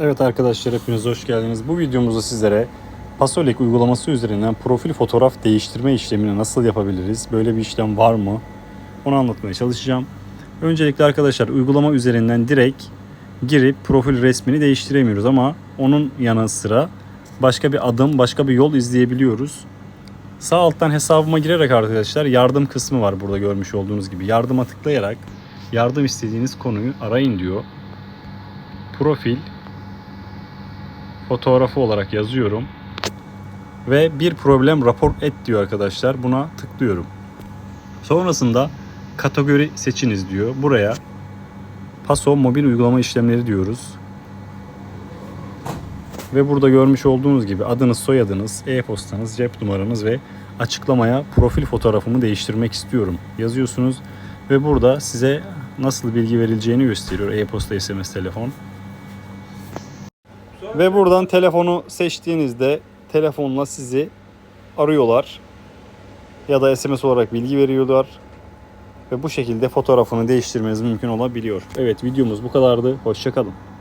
Evet arkadaşlar hepiniz hoş geldiniz. Bu videomuzda sizlere Pasolek uygulaması üzerinden profil fotoğraf değiştirme işlemini nasıl yapabiliriz? Böyle bir işlem var mı? Onu anlatmaya çalışacağım. Öncelikle arkadaşlar uygulama üzerinden direkt girip profil resmini değiştiremiyoruz ama onun yanı sıra başka bir adım, başka bir yol izleyebiliyoruz. Sağ alttan hesabıma girerek arkadaşlar yardım kısmı var burada görmüş olduğunuz gibi. Yardıma tıklayarak yardım istediğiniz konuyu arayın diyor. Profil fotoğrafı olarak yazıyorum. Ve bir problem rapor et diyor arkadaşlar. Buna tıklıyorum. Sonrasında kategori seçiniz diyor. Buraya Paso mobil uygulama işlemleri diyoruz. Ve burada görmüş olduğunuz gibi adınız, soyadınız, e-postanız, cep numaranız ve açıklamaya profil fotoğrafımı değiştirmek istiyorum yazıyorsunuz. Ve burada size nasıl bilgi verileceğini gösteriyor. E-posta, SMS, telefon. Ve buradan telefonu seçtiğinizde telefonla sizi arıyorlar. Ya da SMS olarak bilgi veriyorlar. Ve bu şekilde fotoğrafını değiştirmeniz mümkün olabiliyor. Evet videomuz bu kadardı. Hoşçakalın.